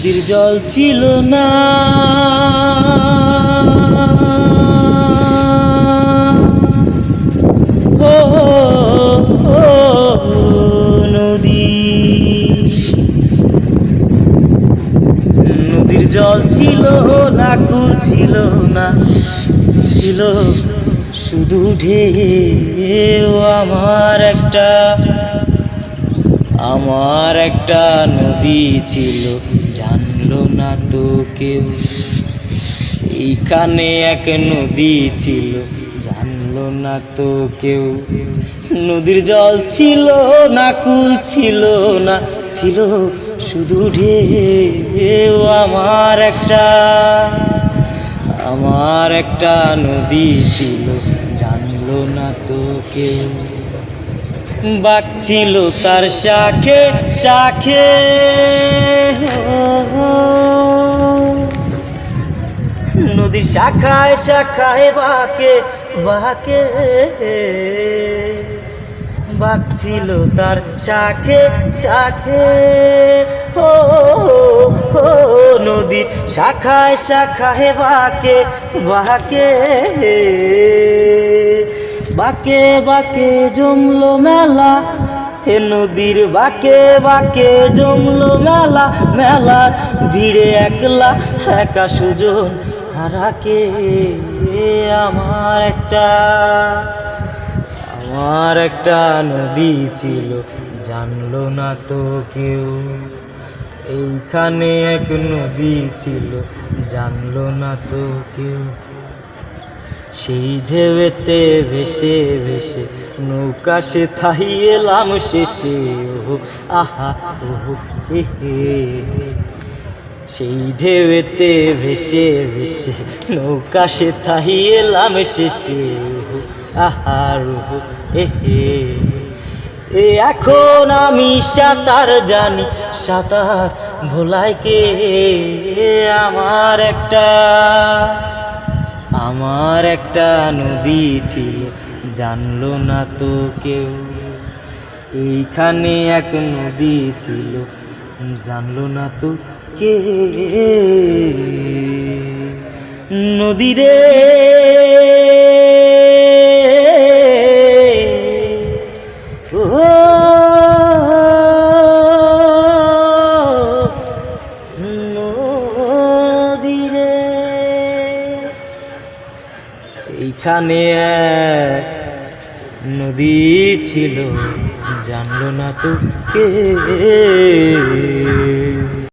নদীর জল ছিল না। নদীর জল ছিল না কু ছিল না, ছিল শুধু ঢেউ। আমার একটা আমার একটা নদী ছিল। না তো কেউ। এইখানে এক নদী ছিল, জানলো না তো কেউ। নদীর জল ছিল না, কুল ছিল না, ছিল শুধু ঢেউ। আমার একটা আমার একটা নদী ছিল, জানলো না তো কেউ। বাক ছিল তার শাখে শাখে। নদীর শাখায় শাখায় বাকে বাকে বাক ছিল তার শাখে শাখে। ও নদীর শাখায় শাখায় বাকে বাকে বাকে বাকে জমলো মেলা। হে নদীর বাকে বাকে জমলো মেলা। মেলার ভিড়ে একলা একা সুজন হারাকে আমার একটা। আমার একটা নদী ছিল, জানলো না তো কেউ। এইখানে এক নদী ছিল, জানলো না তো কেউ। সেই ঢেউতে ভেসে ভেসে নৌকা সে থাই এলাম শেষে, ওহো, আহা, ওহো, হে হে। সেই ঢেউতে ভেসে ভেসে নৌকা সে থাই এলাম শেষে, ওহো, আহা, ওহো, হে হে। এ এখন আমি সাঁতার জানি, সাঁতার ভোলাই কে? আমার একটা আমার একটা নদী ছিল, জানলো না তো কেউ। এইখানে এক নদী ছিল, জানলো না তো কে। নদী রে এইখানে নদী ছিল জানলো না তো কে